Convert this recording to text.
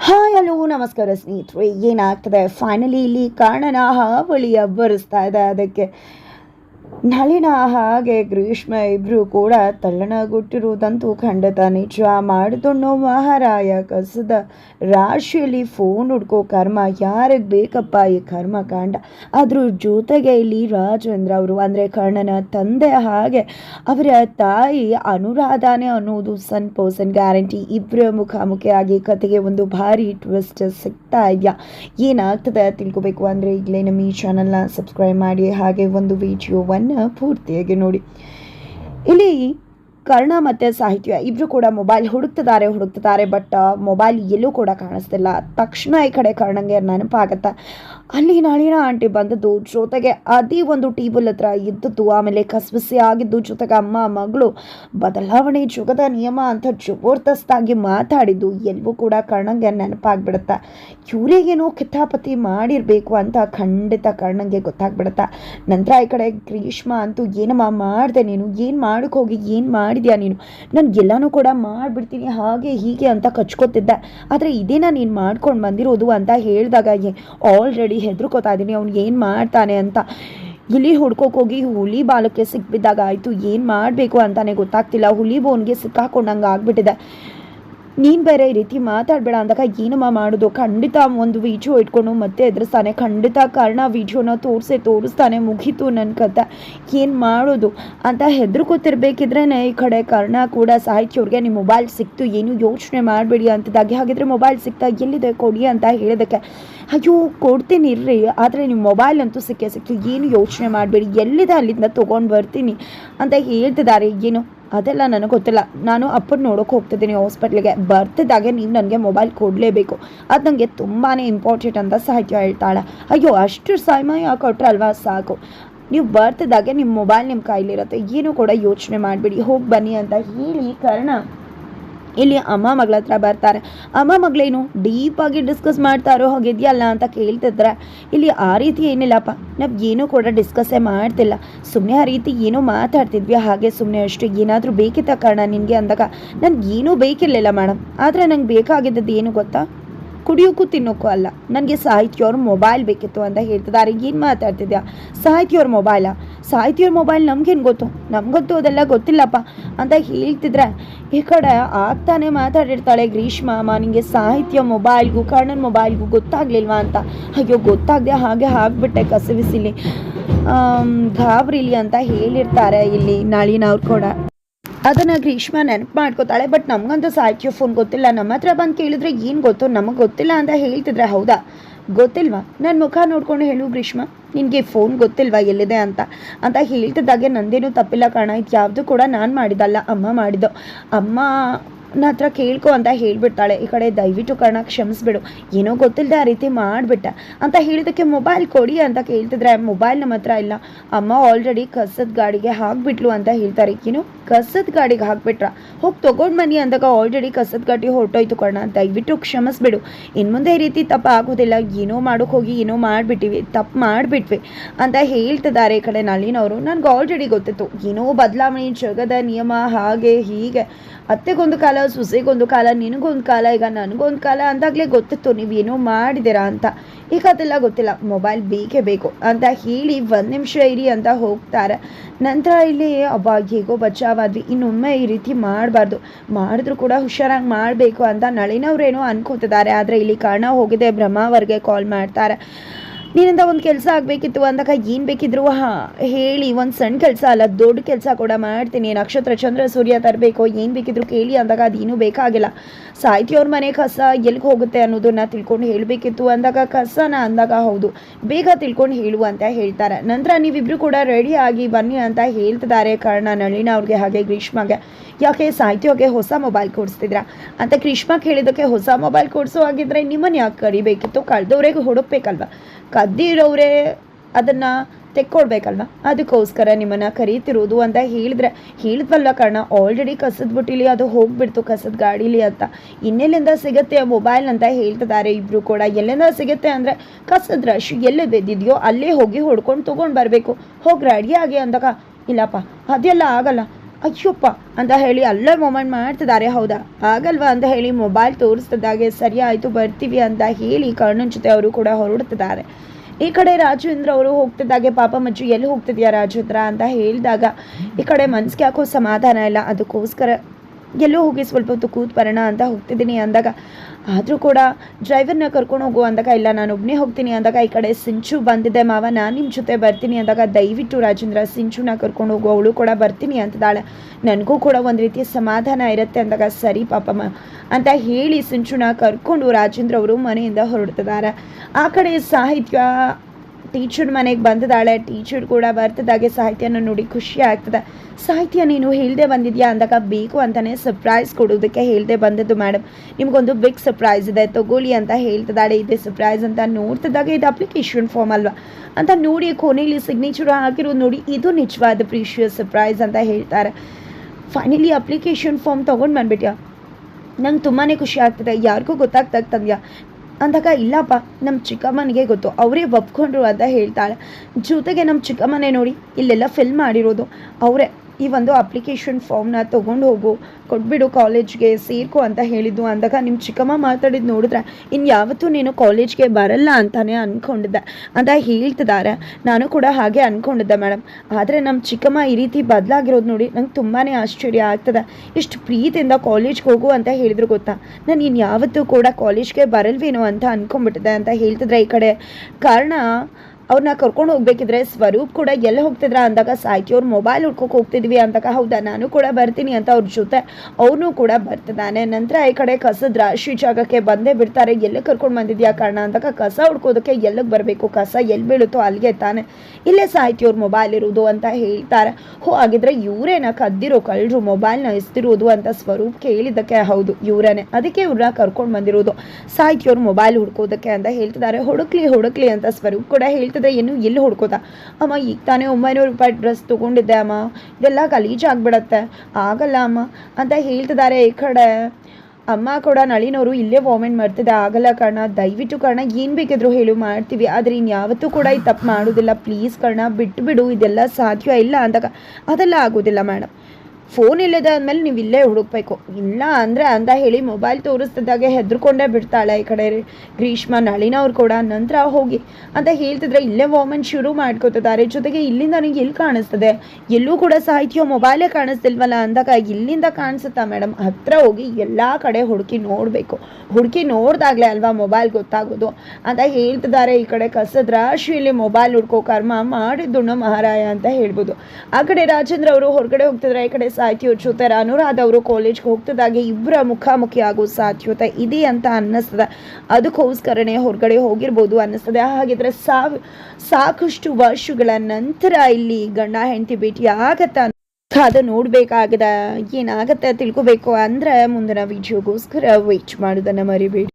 Hi hello ನಮಸ್ಕಾರ ಸ್ನೇಹಿತರೆ. ಏನಾಗ್ತದೆ? ಫೈನಲಿ ಇಲ್ಲಿ ಕಾರಣನ ಹಾವಳಿ ಬರಿಸ್ತಾ ಇದೆ ಅದಕ್ಕೆ. ನಳಿನ ಹಾಗೆ ಗ್ರೀಷ್ಮ ಇಬ್ಬರು ಕೂಡ ತಲ್ಲಣಗುಟ್ಟಿರುವುದಂತೂ ಖಂಡತ ನಿಜ. ಮಾಡಿದಣ್ಣು ಮಹಾರಾಯ, ಕಸದ ರಾಶಿಯಲ್ಲಿ ಫೋನ್ ಹುಡ್ಕೋ ಕರ್ಮ, ಯಾರಿಗೆ ಬೇಕಪ್ಪ ಈ ಕರ್ಮ ಕಾಂಡ ಅದ್ರ ಜೊತೆಗೆ ಇಲ್ಲಿ ರಾಜೇಂದ್ರ ಅವರು, ಅಂದರೆ ಕರ್ಣನ ತಂದೆ ಹಾಗೆ ಅವರ ತಾಯಿ ಅನುರಾಧಾನೆ ಅನ್ನೋದು ಸನ್ ಪರ್ಸನ್ ಗ್ಯಾರಂಟಿ ಇಬ್ಬರ ಮುಖಾಮುಖಿಯಾಗಿ ಕತೆಗೆ ಒಂದು ಭಾರಿ ಟ್ವಿಸ್ಟ್ ಸಿಗ್ತಾ ಇದೆಯಾ? ಏನಾಗ್ತದೆ ತಿಳ್ಕೊಬೇಕು ಅಂದರೆ ಈಗಲೇ ನಮ್ಮ ಈ ಚಾನಲ್ನ ಸಬ್ಸ್ಕ್ರೈಬ್ ಮಾಡಿ. ಹಾಗೆ ಒಂದು ವಿಡಿಯೋವನ್ನು ಪೂರ್ತಿಯಾಗಿ ನೋಡಿ. ಇಲ್ಲಿ ಕರ್ಣ ಮತ್ತು ಸಾಹಿತ್ಯ ಇಬ್ಬರು ಕೂಡ ಮೊಬೈಲ್ ಹುಡುಕ್ತಿದ್ದಾರೆ ಹುಡುಕ್ತಿದ್ದಾರೆ ಬಟ್ ಮೊಬೈಲ್ ಎಲ್ಲೂ ಕೂಡ ಕಾಣಿಸ್ತಿಲ್ಲ. ತಕ್ಷಣ ಈ ಕಡೆ ಕರ್ಣಂಗೆ ನೆನಪಾಗತ್ತೆ. ಅಲ್ಲಿ ನಳಿನ ಆಂಟಿ ಬಂದದ್ದು ಜೊತೆಗೆ ಅದೇ ಒಂದು ಟೇಬಲ್ ಹತ್ರ ಇದ್ದದ್ದು. ಆಮೇಲೆ ಕಸಬಿಸಿ ಆಗಿದ್ದು ಜೊತೆಗೆ ಅಮ್ಮ, ಮಗಳು ಬದಲಾವಣೆ ಜುಗದ ನಿಯಮ ಅಂತ ಜಬರ್ದಸ್ತಾಗಿ ಮಾತಾಡಿದ್ದು. ಎಲ್ಲವೂ ಕೂಡ ಕಣ್ಣಂಗೆ ನೆನಪಾಗ್ಬಿಡುತ್ತೆ. ಇವರಿಗೇನೋ ಕಿತಾಪತಿ ಮಾಡಿರಬೇಕು ಅಂತ ಖಂಡಿತ ಕರ್ಣಂಗೆ ಗೊತ್ತಾಗ್ಬಿಡುತ್ತೆ. ನಂತರ ಈ ಕಡೆ ಗ್ರೀಷ್ಮ ಅಂತೂ, ಏನಮ್ಮ ಮಾಡಿದೆ ನೀನು? ಏನು ಮಾಡಕ್ಕೆ ಹೋಗಿ? ಏನು ಮಾಡಿದ್ಯಾ ನೀನು? ನಾನು ಎಲ್ಲನೂ ಕೂಡ ಮಾಡಿಬಿಡ್ತೀನಿ, ಹಾಗೆ ಹೀಗೆ ಅಂತ ಕಚ್ಕೋತಿದ್ದೆ. ಆದರೆ ಇದೇನ ನೀನು ಮಾಡ್ಕೊಂಡು ಬಂದಿರೋದು ಅಂತ ಹೇಳಿದಾಗ ಆಲ್ರೆಡಿ ಹೆದರ್ಕೋತಾ ಇದ್ದೀನಿ ಅವ್ನು ಏನು ಮಾಡ್ತಾನೆ ಅಂತ. ಇಲಿ ಹುಡ್ಕೋಕೋಗಿ ಹುಲಿ ಬಾಲಕ್ಕೆ ಸಿಕ್ಕಿಬಿದ್ದಾಗ ಆಯಿತು, ಏನು ಮಾಡಬೇಕು ಅಂತಾನೆ ಗೊತ್ತಾಗ್ತಿಲ್ಲ. ಹುಲಿ ಬೋನ್ಗೆ ಸಿಕ್ಕಾಕೊಂಡಂಗೆ ಆಗ್ಬಿಟ್ಟಿದೆ. ನೀನು ಬೇರೆ ಈ ರೀತಿ ಮಾತಾಡಬೇಡ ಅಂದಾಗ ಏನಮ್ಮ ಮಾಡೋದು? ಖಂಡಿತ ಒಂದು ವಿಡಿಯೋ ಇಟ್ಕೊಂಡು ಮತ್ತೆ ಎದುರಿಸ್ತಾನೆ. ಖಂಡಿತ ಕಾರಣ ವಿಡಿಯೋನ ತೋರಿಸೇ, ತೋರಿಸ್ತಾನೆ, ಮುಗೀತು ನನ್ನ ಕತೆ. ಏನು ಮಾಡೋದು? ಅಂತ ಹೆದರ್ಕೋತಿರ್ಬೇಕಿದ್ರೆ ಈ ಕಡೆ ಕಾರಣ ಕೂಡ ಸಾಹಿತ್ಯವ್ರಿಗೆ ನಿಮ್ಮ ಮೊಬೈಲ್ ಸಿಕ್ತು, ಏನು ಯೋಚನೆ ಮಾಡಬೇಡಿ ಅಂತದಾಗಿ ಹಾಗಿದ್ರೆ ಮೊಬೈಲ್ ಸಿಕ್ತಾ ಎಲ್ಲಿದೆ? ಕೊಡಿ ಅಂತ ಹೇಳಿದಕ್ಕೆ ಅಯ್ಯೋ, ಕೊಡ್ತೀನಿ ಇರ್ರಿ. ಆದರೆ ನಿಮ್ಮ ಮೊಬೈಲ್ ಅಂತೂ ಸಿಕ್ಕೇ ಸಿಕ್ತು. ಏನು ಯೋಚನೆ ಮಾಡಬೇಡಿ. ಎಲ್ಲಿದೆ? ಅಲ್ಲಿಂದ ತೊಗೊಂಡು ಬರ್ತೀನಿ ಅಂತ ಹೇಳ್ತಿದ್ದಾರೆ. ಏನು? ಅದೆಲ್ಲ ನನಗೆ ಗೊತ್ತಿಲ್ಲ. ನಾನು ಅಪ್ಪನ ನೋಡೋಕೆ ಹೋಗ್ತಿದ್ದೀನಿ ಹಾಸ್ಪಿಟ್ಲಿಗೆ ಬರ್ತಿದ್ದಾಗೆ ನೀವು ನನಗೆ ಮೊಬೈಲ್ ಕೊಡಲೇಬೇಕು. ಅದು ನನಗೆ ತುಂಬಾ ಇಂಪಾರ್ಟೆಂಟ್ ಅಂತ ಸಾಹಿತ್ಯ ಹೇಳ್ತಾಳೆ. ಅಯ್ಯೋ, ಅಷ್ಟು ಸಮಯ ಕೊಟ್ರಲ್ವಾ ಸಾಕು. ನೀವು ಬರ್ತಿದ್ದಾಗೆ ನಿಮ್ಮ ಮೊಬೈಲ್ ನಿಮ್ಮ ಕೈಲಿರುತ್ತೆ. ಏನೂ ಕೂಡ ಯೋಚನೆ ಮಾಡಿಬಿಡಿ. ಹೋಗಿ ಬನ್ನಿ ಅಂತ ಹೇಳಿ ಕಾರಣ. ಇಲ್ಲಿ ಅಮ್ಮ ಮಗಳ ಹತ್ರ ಬರ್ತಾರೆ. ಅಮ್ಮ ಮಗಳೇನು ಡೀಪಾಗಿ ಡಿಸ್ಕಸ್ ಮಾಡ್ತಾರೋ ಹೋಗಿದ್ಯಲ್ಲ ಅಂತ ಕೇಳ್ತಿದ್ರೆ, ಇಲ್ಲಿ ಆ ರೀತಿ ಏನಿಲ್ಲಪ್ಪ, ನಾವು ಏನೂ ಕೂಡ ಡಿಸ್ಕಸ್ಸೇ ಮಾಡ್ತಿಲ್ಲ. ಸುಮ್ಮನೆ ಆ ರೀತಿ ಏನೋ ಮಾತಾಡ್ತಿದ್ವಿ, ಹಾಗೆ ಸುಮ್ಮನೆ ಅಷ್ಟು ಏನಾದರೂ ಬೇಕಿತ್ತ ಕಾರಣ ನಿನಗೆ ಅಂದಾಗ ನನಗೆ ಏನೂ ಬೇಕಿರಲಿಲ್ಲ ಮೇಡಮ್ ಆದರೆ ನಂಗೆ ಬೇಕಾಗಿದ್ದದ್ದು ಏನು ಗೊತ್ತಾ? ಕುಡಿಯೋಕ್ಕೂ ತಿನ್ನೋಕ್ಕೂ ಅಲ್ಲ. ನನಗೆ ಸಾಹಿತ್ಯವ್ರ ಮೊಬೈಲ್ ಬೇಕಿತ್ತು ಅಂತ ಹೇಳ್ತಿದ್ದಾರೆ. ಏನು ಮಾತಾಡ್ತಿದ್ಯಾ? ಸಾಹಿತ್ಯವ್ರ ಮೊಬೈಲಾ ಸಾಹಿತ್ಯವ್ರ ಮೊಬೈಲ್ ನಮ್ಗೇನು ಗೊತ್ತು? ನಮ್ಗೊತ್ತು ಅದೆಲ್ಲ ಗೊತ್ತಿಲ್ಲಪ್ಪ ಅಂತ ಹೇಳ್ತಿದ್ರೆ ಈ ಕಡೆ ಆಗ್ತಾನೆ ಮಾತಾಡಿರ್ತಾಳೆ ಗ್ರೀಷ್ಮ ಅಮ್ಮ ನಿಂಗೆ ಸಾಹಿತ್ಯ ಮೊಬೈಲ್ಗೂ ಕರ್ಣನ್ ಮೊಬೈಲ್ಗೂ ಗೊತ್ತಾಗ್ಲಿಲ್ವಾ ಅಂತ? ಅಯ್ಯೋ, ಗೊತ್ತಾಗದೆ ಹಾಗೆ ಹಾಕ್ಬಿಟ್ಟೆ ಕಸವಿಸಿಲಿ ಗಾಬ್ರಿಲಿ ಅಂತ ಹೇಳಿರ್ತಾರೆ ಇಲ್ಲಿ ನಳಿನವ್ರು ಕೂಡ. ಅದನ್ನು ಗ್ರೀಷ್ಮ ನೆನಪು ಮಾಡ್ಕೋತಾಳೆ ಬಟ್ ನಮಗಂತೂ ಸಾಹಿತ್ಯ ಫೋನ್ ಗೊತ್ತಿಲ್ಲ. ನಮ್ಮ ಹತ್ರ ಬಂದು ಕೇಳಿದ್ರೆ ಏನು ಗೊತ್ತು? ನಮಗೆ ಗೊತ್ತಿಲ್ಲ ಅಂತ ಹೇಳ್ತಿದ್ರೆ ಹೌದಾ? ಗೊತ್ತಿಲ್ವಾ? ನನ್ನ ಮುಖ ನೋಡ್ಕೊಂಡು ಹೇಳು ಗ್ರೀಷ್ಮ. ನಿನಗೆ ಫೋನ್ ಗೊತ್ತಿಲ್ವಾ ಎಲ್ಲಿದೆ ಅಂತ? ಅಂತ ಹೇಳ್ತಿದ್ದಾಗೆ ನಂದೇನು ತಪ್ಪಿಲ್ಲ ಕಾಣ. ಇದು ಯಾವುದು ಕೂಡ ನಾನು ಮಾಡಿದ್ದಲ್ಲ ಅಮ್ಮ ಮಾಡಿದ್ದು. ಅಮ್ಮ ನನ್ನ ಹತ್ರ ಕೇಳ್ಕೊ ಅಂತ ಹೇಳಿಬಿಡ್ತಾಳೆ. ಈ ಕಡೆ ದಯವಿಟ್ಟು ಕರ್ಣ ಕ್ಷಮಿಸ್ಬಿಡು. ಏನೋ ಗೊತ್ತಿಲ್ಲದೆ ಆ ರೀತಿ ಮಾಡಿಬಿಟ್ಟ. ಅಂತ ಹೇಳಿದಕ್ಕೆ ಮೊಬೈಲ್ ಕೊಡಿ ಅಂತ ಕೇಳ್ತಿದ್ರೆ ಮೊಬೈಲ್ ನಮ್ಮ ಹತ್ರ ಇಲ್ಲ. ಅಮ್ಮ ಆಲ್ರೆಡಿ ಕಸದ ಗಾಡಿಗೆ ಹಾಕ್ಬಿಟ್ಲು ಅಂತ ಹೇಳ್ತಾರೆ. ಏನು? ಕಸದ ಗಾಡಿಗೆ ಹಾಕ್ಬಿಟ್ರ. ಹೋಗಿ ತೊಗೊಂಡು ಬನ್ನಿ ಅಂದಾಗ ಆಲ್ರೆಡಿ ಕಸದ ಗಾಡಿ ಹೊರಟೋಯ್ತು ಕಣ ದಯವಿಟ್ಟು ಕ್ಷಮಿಸ್ಬಿಡು. ಇನ್ನು ಮುಂದೆ ಈ ರೀತಿ ತಪ್ಪು ಆಗೋದಿಲ್ಲ. ಏನೋ ಮಾಡೋಕೆ ಹೋಗಿ, ಏನೋ ಮಾಡಿಬಿಟ್ಟಿವಿ. ತಪ್ಪು ಮಾಡಿಬಿಟ್ವಿ ಅಂತ ಹೇಳ್ತಿದ್ದಾರೆ ಈ ಕಡೆ ನಳಿನವರು. ನನಗೆ ಆಲ್ರೆಡಿ ಗೊತ್ತಿತ್ತು. ಏನೋ ಬದಲಾವಣೆ, ಜಗದ ನಿಯಮ, ಹಾಗೆ ಹೀಗೆ. ಅತ್ತೆಗೊಂದು ಕಾಲ, ಸೊಸೆಗೊಂದು ಕಾಲ, ನಿನಗೊಂದು ಕಾಲ, ಈಗ ನನಗೊಂದು ಕಾಲ ಅಂದಾಗಲೇ ಗೊತ್ತಿತ್ತು. ನೀವು ಏನೋ ಮಾಡಿದ್ದೀರಾ ಅಂತ. ಈಗ ಅದೆಲ್ಲ ಗೊತ್ತಿಲ್ಲ. ಮೊಬೈಲ್ ಬೇಕೇ ಬೇಕು ಅಂತ ಹೇಳಿ ಒಂದು ನಿಮಿಷ ಇರಿ ಅಂತ ಹೋಗ್ತಾರೆ. ನಂತರ ಇಲ್ಲಿ ಅಬ್ಬಾ ಹೇಗೋ ಬಚಾವಾದ್ವಿ. ಇನ್ನೊಮ್ಮೆ ಈ ರೀತಿ ಮಾಡಬಾರ್ದು. ಮಾಡಿದ್ರು ಕೂಡ ಹುಷಾರಾಗಿ ಮಾಡಬೇಕು ಅಂತ ನಳಿನವ್ರೇನೋ ಅನ್ಕೋತಿದ್ದಾರೆ. ಆದರೆ ಇಲ್ಲಿ ಕಾರಣ ಹೋಗಿದೆ. ಬ್ರಹ್ಮಾವರ್ಗೆ ಕಾಲ್ ಮಾಡ್ತಾರೆ. ನಿನ್ನಿಂದ ಒಂದು ಕೆಲಸ ಆಗಬೇಕಿತ್ತು ಅಂದಾಗ ಏನು ಬೇಕಿದ್ರು? ಹಾಂ, ಹೇಳಿ, ಒಂದು ಸಣ್ಣ ಕೆಲಸ ಅಲ್ಲ, ದೊಡ್ಡ ಕೆಲಸ ಕೂಡ ಮಾಡ್ತೀನಿ. ನಕ್ಷತ್ರ ಚಂದ್ರ ಸೂರ್ಯ ತರಬೇಕು, ಏನು ಬೇಕಿದ್ರು ಕೇಳಿ ಅಂದಾಗ ಅದೇನು ಬೇಕಾಗಿಲ್ಲ. ಸಾಹಿತ್ಯವ್ರ ಮನೆ ಕಸ ಎಲ್ಲಿಗೆ ಹೋಗುತ್ತೆ ಅನ್ನೋದನ್ನ ತಿಳ್ಕೊಂಡು ಹೇಳಬೇಕಿತ್ತು ಅಂದಾಗ ಕಸನ ಅಂದಾಗ ಹೌದು. ಬೇಗ ತಿಳ್ಕೊಂಡು ಹೇಳು ಅಂತ ಹೇಳ್ತಾರೆ. ನಂತರ ನೀವಿಬ್ರು ಕೂಡ ರೆಡಿ ಆಗಿ ಬನ್ನಿ ಅಂತ ಹೇಳ್ತಿದ್ದಾರೆ ಕಾರಣ, ನಳಿನ ಅವ್ರಿಗೆ ಹಾಗೆ, ಗ್ರೀಷ್ಮಗೆ. ಯಾಕೆ ಸಾಹಿತ್ಯಕ್ಕೆ ಹೊಸ ಮೊಬೈಲ್ ಕೊಡಿಸ್ತಿದ್ರ? ಅಂತ ಗ್ರೀಷ್ಮಕ್ಕೆ ಕೇಳಿದಕ್ಕೆ ಹೊಸ ಮೊಬೈಲ್ ಕೊಡಿಸೋ ಆಗಿದ್ರೆ ನಿಮ್ಮನ್ನು ಯಾಕೆ ಕರಿಬೇಕಿತ್ತು? ಕಳೆದವ್ರಿಗೆ ಹುಡುಕ್ಬೇಕಲ್ವ ಕದ್ದಿರೋರೇ ಅದನ್ನು ತೆಕ್ಕೊಡ್ಬೇಕಲ್ವ? ಅದಕ್ಕೋಸ್ಕರ ನಿಮ್ಮನ್ನು ಕರೀತಿರೋದು ಅಂತ ಹೇಳಿದ್ರೆ. ಹೇಳಿದ್ವಲ್ಲ ಕಾರಣ? ಆಲ್ರೆಡಿ ಕಸದ ಬುಟ್ಟಿಲಿ, ಅದು ಹೋಗ್ಬಿಡ್ತು ಕಸದ ಗಾಡೀಲಿ ಅಂತ. ಇನ್ನೆಲ್ಲಿಂದ ಸಿಗುತ್ತೆ ಮೊಬೈಲ್ ಅಂತ ಹೇಳ್ತಿದ್ದಾರೆ ಇಬ್ಬರು ಕೂಡ. ಎಲ್ಲಿಂದ ಸಿಗುತ್ತೆ ಅಂದರೆ ಕಸದ ರಶ್ ಎಲ್ಲಿ ಬಿದ್ದಿದೆಯೋ ಅಲ್ಲೇ ಹೋಗಿ ಹೊಡ್ಕೊಂಡು ತೊಗೊಂಡು ಬರಬೇಕು. ಹೋಗಿ ರೆಡಿ ಆಗಿ ಅಂದಾಗ, ಇಲ್ಲಪ್ಪ, ಅದೆಲ್ಲ ಆಗಲ್ಲ. ಅಯ್ಯಪ್ಪ ಅಂತ ಹೇಳಿ ಅಲ್ಲೇ ಮೊಮೆಂಟ್ ಮಾಡ್ತಿದ್ದಾರೆ, ಹೌದಾ? ಆಗಲ್ವಾ ಅಂತ ಹೇಳಿ ಮೊಬೈಲ್ ತೋರಿಸ್ತಿದ್ದಾಗೆ ಸರಿ ಆಯಿತು ಬರ್ತೀವಿ ಅಂತ ಹೇಳಿ ಕರ್ಣನ್ ಜೊತೆ ಅವರು ಕೂಡ ಹೊರಡ್ತಿದ್ದಾರೆ. ಈ ಕಡೆ ರಾಜೇಂದ್ರ ಅವರು ಹೋಗ್ತಿದ್ದಾಗೆ, ಪಾಪ ಮಜ್ಜು ಎಲ್ಲಿ ಹೋಗ್ತಿದ್ಯಾ ರಾಜೇಂದ್ರ ಅಂತ ಹೇಳಿದಾಗ, ಈ ಕಡೆ ಮನ್ಸಿಗೆ ಯಾಕೋ ಸಮಾಧಾನ ಇಲ್ಲ, ಅದಕ್ಕೋಸ್ಕರ ಎಲ್ಲೋ ಹೋಗಿ ಸ್ವಲ್ಪ ಹೊತ್ತು ಕೂತ್ ಬರೋಣ ಅಂತ ಹೋಗ್ತಿದ್ದೀನಿ ಅಂದಾಗ, ಆದರೂ ಕೂಡ ಡ್ರೈವರ್ನ ಕರ್ಕೊಂಡು ಹೋಗು ಅಂದಾಗ, ಇಲ್ಲ, ನಾನು ಒಬ್ಬನೇ ಹೋಗ್ತೀನಿ ಅಂದಾಗ ಈ ಕಡೆ ಸಿಂಚು ಬಂದಿದ್ದೆ ಮಾವ, ನಾನು ನಿಮ್ಮ ಜೊತೆ ಬರ್ತೀನಿ ಅಂದಾಗ ದಯವಿಟ್ಟು ರಾಜೇಂದ್ರ ಸಿಂಚುನ ಕರ್ಕೊಂಡು ಹೋಗು, ಅವಳು ಕೂಡ ಬರ್ತೀನಿ ಅಂತದಾಳೆ. ನನಗೂ ಕೂಡ ಒಂದು ರೀತಿಯ ಸಮಾಧಾನ ಇರುತ್ತೆ ಅಂದಾಗ, ಸರಿ ಪಾಪಮ್ಮ ಅಂತ ಹೇಳಿ ಸಿಂಚುನ ಕರ್ಕೊಂಡು ರಾಜೇಂದ್ರ ಅವರು ಮನೆಯಿಂದ ಹೊರಡ್ತಿದ್ದಾರೆ. ಆ ಕಡೆ ಸಾಹಿತ್ಯ ಟೀಚರ್ ಮನೆಗೆ ಬಂದಿದ್ದಾಳೆ ಟೀಚರ್ ಕೂಡ ಬರ್ತಿದ್ದಾಗೆ ಸಾಹಿತ್ಯನ ನೋಡಿ ಖುಷಿ ಆಗ್ತದೆ. ಸಾಹಿತ್ಯ ನೀನು ಹೇಳ್ದೆ ಬಂದಿದ್ಯಾ? ಅಂದಾಗ, ಬೇಕು ಅಂತಲೇ ಸರ್ಪ್ರೈಸ್ ಕೊಡೋದಕ್ಕೆ ಹೇಳ್ದೆ ಬಂದದ್ದು ಮೇಡಮ್ ನಿಮಗೊಂದು ಬಿಗ್ ಸರ್ಪ್ರೈಸ್ ಇದೆ. ತಗೊಳ್ಳಿ ಅಂತ ಹೇಳ್ತಿದ್ದಾಳೆ ಇದೆ ಸರ್ಪ್ರೈಸ್ ಅಂತ ನೋಡ್ತಿದ್ದಾಗ ಇದು ಅಪ್ಲಿಕೇಶನ್ ಫಾರ್ಮ್ ಅಲ್ವಾ? ಅಂತ ನೋಡಿ ಕೊನೆಯಲ್ಲಿ ಸಿಗ್ನೇಚರ್ ಹಾಕಿರೋದು ನೋಡಿ, ಇದು ನಿಜವಾದ ಪ್ರೀಶಿಯಸ್ ಸರ್ಪ್ರೈಸ್ ಅಂತ ಹೇಳ್ತಾರೆ. ಫೈನಲಿ ಅಪ್ಲಿಕೇಶನ್ ಫಾರ್ಮ್ ತೊಗೊಂಡು ಬಂದ್ಬಿಟ್ಯಾ? ನಂಗೆ ತುಂಬಾ ಖುಷಿ ಆಗ್ತದೆ. ಯಾರಿಗೂ ಗೊತ್ತಾಗ್ತಾ ತಂದ್ಯಾ ಅಂದಾಗ, ಇಲ್ಲಪ್ಪ ನಮ್ಮ ಚಿಕ್ಕಮ್ಮನಿಗೆ ಗೊತ್ತು. ಅವರೇ ಒಪ್ಕೊಂಡ್ರು ಅಂತ ಹೇಳ್ತಾಳೆ. ಜೊತೆಗೆ ನಮ್ಮ ಚಿಕ್ಕಮ್ಮನೇ ನೋಡಿ, ಇಲ್ಲೆಲ್ಲ ಫಿಲ್ ಮಾಡಿರೋದು. ಅವರೇ ಈ ಒಂದು ಅಪ್ಲಿಕೇಶನ್ ಫಾರ್ಮ್ನ ತೊಗೊಂಡು ಹೋಗು, ಕೊಟ್ಬಿಡು ಕಾಲೇಜ್ಗೆ ಸೇರ್ಕೊ ಅಂತ ಹೇಳಿದ್ದು. ಅಂದಾಗ ನಿಮ್ಮ ಚಿಕ್ಕಮ್ಮ ಮಾತಾಡಿದ್ದು ನೋಡಿದ್ರೆ ಇನ್ನು ಯಾವತ್ತೂ ನೀನು ಕಾಲೇಜ್ಗೆ ಬರಲ್ಲ ಅಂತಾನೆ ಅಂದ್ಕೊಂಡಿದ್ದೆ ಅಂತ ಹೇಳ್ತಿದ್ದಾರೆ ನಾನು ಕೂಡ ಹಾಗೆ ಅಂದ್ಕೊಂಡಿದ್ದೆ ಮೇಡಮ್ ಆದರೆ ನಮ್ಮ ಚಿಕ್ಕಮ್ಮ ಈ ರೀತಿ ಬದಲಾಗಿರೋದು ನೋಡಿ ನಂಗೆ ತುಂಬಾ ಆಶ್ಚರ್ಯ ಆಗ್ತದೆ. ಇಷ್ಟು ಪ್ರೀತಿಯಿಂದ ಕಾಲೇಜ್ಗೆ ಹೋಗು ಅಂತ ಹೇಳಿದ್ರು ಗೊತ್ತಾ? ನಾನು ಇನ್ನು ಯಾವತ್ತೂ ಕೂಡ ಕಾಲೇಜ್ಗೆ ಬರಲ್ವೇನೋ ಅಂತ ಅಂದ್ಕೊಂಡ್ಬಿಟ್ಟಿದೆ ಅಂತ ಹೇಳ್ತಿದ್ರೆ ಈ ಕಡೆ. ಕಾರಣ ಅವ್ರನ್ನ ಕರ್ಕೊಂಡು ಹೋಗ್ಬೇಕಿದ್ರೆ ಸ್ವರೂಪ್ ಕೂಡ ಎಲ್ಲ ಹೋಗ್ತಿದ್ರ ಅಂದಾಗ ಸಾಕಿ ಅವ್ರ ಮೊಬೈಲ್ ಹುಡ್ಕೋಕೆ ಹೋಗ್ತಿದ್ವಿ ಅಂದಾಗ, ಹೌದಾ, ನಾನು ಕೂಡ ಬರ್ತೀನಿ ಅಂತ ಅವ್ರ ಜೊತೆ ಅವನು ಕೂಡ ಬರ್ತಿದ್ದಾನೆ. ನಂತರ ಈ ಕಡೆ ಕಸದ ರಾಶಿ ಜಾಗಕ್ಕೆ ಬಂದೇ ಬಿಡ್ತಾರೆ. ಎಲ್ಲ ಕರ್ಕೊಂಡು ಬಂದಿದ್ಯಾ ಕಾರಣ ಅಂದಾಗ, ಕಸ ಹುಡ್ಕೋದಕ್ಕೆ ಎಲ್ಲಿಗೆ ಬರಬೇಕು? ಕಸ ಎಲ್ಲಿ ಬೀಳುತ್ತೋ ಅಲ್ಲಿಗೆ ತಾನೆ. ಇಲ್ಲೇ ಸಾಹಿತಿ ಅವ್ರ ಮೊಬೈಲ್ ಇರುವುದು ಅಂತ ಹೇಳ್ತಾರೆ. ಹೋ, ಹಾಗಿದ್ರೆ ಇವರೇನ ಕದ್ದಿರೋ ಕಳ್ಳರು ಮೊಬೈಲ್ನ ಎಸ್ತಿರುವುದು ಅಂತ ಸ್ವರೂಪ್ ಕೇಳಿದ್ದಕ್ಕೆ ಹೌದು, ಇವರೇನೆ. ಅದಕ್ಕೆ ಇವ್ರನ್ನ ಕರ್ಕೊಂಡು ಬಂದಿರೋದು. ಸಾಹಿತಿ ಅವ್ರ ಮೊಬೈಲ್ ಹುಡ್ಕೋದಕ್ಕೆ ಅಂತ ಹೇಳ್ತಿದ್ದಾರೆ. ಹುಡುಕ್ಲಿ ಹುಡುಕ್ಲಿ ಅಂತ ಸ್ವರೂಪ್ ಕೂಡ ಹೇಳ್ತಿದ್ರೆ ಏನು ಎಲ್ಲಿ ಹುಡ್ಕೋದ? ಅಮ್ಮ, ಈಗ ತಾನೇ ಒಂಬೈನೂರು ರೂಪಾಯಿ ಡ್ರೆಸ್ ತೊಗೊಂಡಿದ್ದೆ ಅಮ್ಮ. ಇದೆಲ್ಲ ಗಲೀಜಾಗ್ಬಿಡತ್ತೆ ಆಗಲ್ಲ ಅಮ್ಮ ಅಂತ ಹೇಳ್ತಿದ್ದಾರೆ ಈ ಕಡೆ. ಅಮ್ಮ ಕೂಡ ನಳಿನವರು ಇಲ್ಲೇ ವಾಮೆಂಟ್ ಮಾಡ್ತಿದ್ದೆ ಆಗಲ್ಲ ಕರ್ಣ ದಯವಿಟ್ಟು ಕರ್ಣ ಏನು ಬೇಕಿದ್ರು ಹೇಳು. ಮಾಡ್ತೀವಿ. ಆದರೆ ಇನ್ಯಾವತ್ತೂ ಕೂಡ ಈ ತಪ್ಪು ಮಾಡೋದಿಲ್ಲ. ಪ್ಲೀಸ್ ಕರ್ಣ ಬಿಟ್ಬಿಡು. ಇದೆಲ್ಲ ಸಾಧ್ಯ ಇಲ್ಲ ಅಂದಾಗ ಅದೆಲ್ಲ ಆಗೋದಿಲ್ಲ ಮೇಡಮ್ ಫೋನ್ ಇಲ್ಲದ ಅಂದಮೇಲೆ ನೀವು ಇಲ್ಲೇ ಹುಡುಕ್ಬೇಕು. ಇಲ್ಲ ಅಂದರೆ ಅಂತ ಹೇಳಿ ಮೊಬೈಲ್ ತೋರಿಸ್ತಿದ್ದಾಗೆ ಹೆದರ್ಕೊಂಡೇ ಬಿಡ್ತಾಳೆ ಈ ಕಡೆ ಗ್ರೀಷ್ಮ ನಳಿನವ್ರು ಕೂಡ. ನಂತರ ಹೋಗಿ ಅಂತ ಹೇಳ್ತಿದ್ರೆ ಇಲ್ಲೇ ವಾಮನ್ ಶುರು ಮಾಡ್ಕೋತಿದ್ದಾರೆ. ಜೊತೆಗೆ ಇಲ್ಲಿಂದ ನನಗೆ ಎಲ್ಲಿ ಕಾಣಿಸ್ತದೆ? ಎಲ್ಲೂ ಕೂಡ ಸಾಹಿತ್ಯ ಮೊಬೈಲೇ ಕಾಣಿಸ್ತಿಲ್ವಲ್ಲ ಅಂದಾಗ ಇಲ್ಲಿಂದ ಕಾಣಿಸುತ್ತಾ ಮೇಡಮ್ ಹತ್ತಿರ ಹೋಗಿ ಎಲ್ಲ ಕಡೆ ಹುಡುಕಿ ನೋಡಬೇಕು. ಹುಡುಕಿ ನೋಡಿದಾಗಲೇ ಅಲ್ವಾ ಮೊಬೈಲ್ ಗೊತ್ತಾಗೋದು? ಅಂತ ಹೇಳ್ತಿದ್ದಾರೆ ಈ ಕಡೆ ಕಸದ ರಾಶಿಯಲ್ಲಿ ಮೊಬೈಲ್ ಹುಡ್ಕೋ ಕರ್ಮ ಮಾಡಿದ್ದುಣ್ಣ ಮಹಾರಾಯ ಅಂತ ಹೇಳ್ಬೋದು. ಆ ಕಡೆ ರಾಜೇಂದ್ರ ಅವರು ಹೊರಗಡೆ ಹೋಗ್ತಿದ್ರೆ ಈ ಕಡೆ ಸಾಹಿತ್ಯ ಜೊತೆ ಅನುರಾಧ ಅವರು ಕಾಲೇಜ್ಗೆ ಹೋಗ್ತದಾಗೆ ಇಬ್ಬರ ಮುಖಾಮುಖಿ ಆಗೋ ಸಾಧ್ಯತೆ ಇದೆ ಅಂತ ಅನ್ನಿಸ್ತದೆ. ಅದಕ್ಕೋಸ್ಕರನೇ ಹೊರಗಡೆ ಹೋಗಿರ್ಬೋದು ಅನ್ನಿಸ್ತದೆ. ಹಾಗಿದ್ರೆ ಸಾಕಷ್ಟು ವರ್ಷಗಳ ನಂತರ ಇಲ್ಲಿ ಗಂಡ ಹೆಂಡತಿ ಭೇಟಿ ಆಗತ್ತ ಅದು ನೋಡಬೇಕಾಗದ, ಏನಾಗತ್ತೆ ತಿಳ್ಕೊಬೇಕು ಅಂದ್ರೆ ಮುಂದಿನ ವಿಡಿಯೋಗೋಸ್ಕರ ವೇಟ್ ಮಾಡೋದನ್ನು ಮರಿಬೇಡಿ.